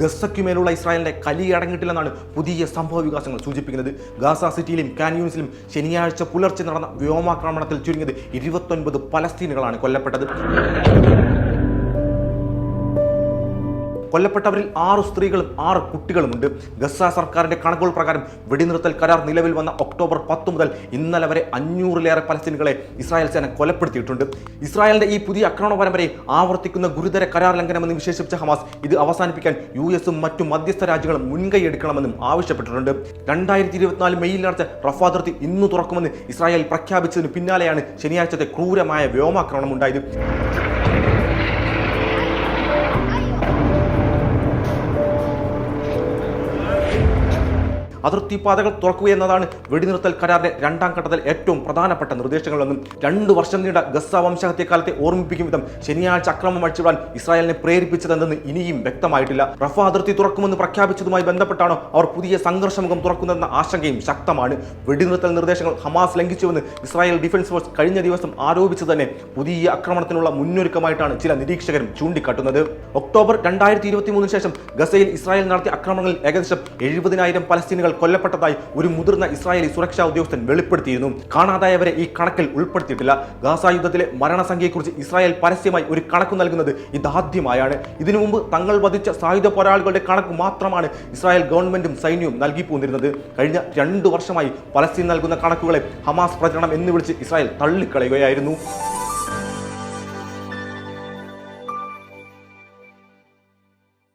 ഗസയ്ക്കുമേലുള്ള ഇസ്രായേലിന്റെ കലിയടങ്ങിയിട്ടില്ലെന്നാണ് പുതിയ സംഭവ വികാസങ്ങൾ സൂചിപ്പിക്കുന്നത്. ഗാസ സിറ്റിയിലും കാൻയൂൺസിലും ശനിയാഴ്ച പുലർച്ചെ നടന്ന വ്യോമാക്രമണത്തിൽ ചുരുങ്ങിയത് ഇരുപത്തൊൻപത് പലസ്തീനുകളാണ് കൊല്ലപ്പെട്ടത്. കൊല്ലപ്പെട്ടവരിൽ ആറ് സ്ത്രീകളും ആറ് കുട്ടികളുമുണ്ട്. ഗസ സർക്കാരിന്റെ കണക്കുകൾ പ്രകാരം വെടിനിർത്തൽ കരാർ നിലവിൽ വന്ന ഒക്ടോബർ പത്ത് മുതൽ ഇന്നലെ വരെ അഞ്ഞൂറിലേറെ പലസ്തീനുകളെ ഇസ്രായേൽ സേന കൊലപ്പെടുത്തിയിട്ടുണ്ട്. ഇസ്രായേലിന്റെ ഈ പുതിയ ആക്രമണ പരമ്പരയെ ആവർത്തിക്കുന്ന ഗുരുതര കരാർ ലംഘനമെന്ന് വിശേഷിപ്പിച്ച ഹമാസ് ഇത് അവസാനിപ്പിക്കാൻ യു എസും മറ്റു മധ്യസ്ഥ രാജ്യങ്ങളും മുൻകൈ എടുക്കണമെന്നും ആവശ്യപ്പെട്ടിട്ടുണ്ട്. രണ്ടായിരത്തി ഇരുപത്തിനാല് മെയ്യിൽ നടത്തിയ റഫ അതിർത്തി ഇന്ന് തുറക്കുമെന്ന് ഇസ്രായേൽ പ്രഖ്യാപിച്ചതിന് പിന്നാലെയാണ് ശനിയാഴ്ചത്തെ ക്രൂരമായ വ്യോമാക്രമണം ഉണ്ടായത്. അതിർത്തി പാതകൾ തുറക്കുക എന്നതാണ് വെടിനിർത്തൽ കരാറിന്റെ രണ്ടാം ഘട്ടത്തിൽ ഏറ്റവും പ്രധാനപ്പെട്ട നിർദ്ദേശങ്ങളെന്നും രണ്ടു വർഷം നീണ്ട ഗസ വംശഹത്യക്കാലത്തെ ഓർമ്മിപ്പിക്കും വിധം ശനിയാഴ്ച അക്രമം അഴിച്ചുവിടാൻ ഇസ്രായേലിനെ പ്രേരിപ്പിച്ചതെന്ന് ഇനിയും വ്യക്തമായിട്ടില്ല. റഫ അതിർത്തി തുറക്കുമെന്ന് പ്രഖ്യാപിച്ചതുമായി ബന്ധപ്പെട്ടാണോ അവർ പുതിയ സംഘർഷമുഖം തുറക്കുന്നതെന്ന ആശങ്കയും ശക്തമാണ്. വെടിനിർത്തൽ നിർദ്ദേശങ്ങൾ ഹമാസ് ലംഘിച്ചുവെന്ന് ഇസ്രായേൽ ഡിഫൻസ് ഫോഴ്സ് കഴിഞ്ഞ ദിവസം ആരോപിച്ചു തന്നെ പുതിയ ആക്രമണത്തിനുള്ള മുന്നൊരുക്കമായിട്ടാണ് ചില നിരീക്ഷകരും ചൂണ്ടിക്കാട്ടുന്നത്. ഒക്ടോബർ രണ്ടായിരത്തി ഇരുപത്തി മൂന്നിന് ശേഷം ഗസയിൽ ഇസ്രായേൽ നടത്തിയ ആക്രമണങ്ങളിൽ ഏകദേശം എഴുപതിനായിരം പലസ്തീനുകൾ കൊല്ലപ്പെട്ടതായി ഒരു മുതിർന്ന ഇസ്രായേലി സുരക്ഷാ ഉദ്യോഗസ്ഥൻ വെളിപ്പെടുത്തിയിരുന്നു. കാണാതായവരെ ഈ കണക്കിൽ ഉൾപ്പെടുത്തിയിട്ടില്ല. ഗാസ യുദ്ധത്തിലെ മരണസംഖ്യയെക്കുറിച്ച് ഇസ്രായേൽ പരസ്യമായി ഒരു കണക്ക് നൽകുന്നത് ഇതാദ്യമായാണ്. ഇതിനു മുമ്പ് തങ്ങൾ വധിച്ച സായുധ പോരാളികളുടെ കണക്ക് മാത്രമാണ് ഇസ്രായേൽ ഗവൺമെന്റും സൈന്യവും നൽകി പോന്നിരുന്നത്. കഴിഞ്ഞ രണ്ടു വർഷമായി പലസ്തീൻ നൽകുന്ന കണക്കുകളെ ഹമാസ് പ്രചരണം എന്ന് വിളിച്ച് ഇസ്രായേൽ തള്ളിക്കളയുകയായിരുന്നു.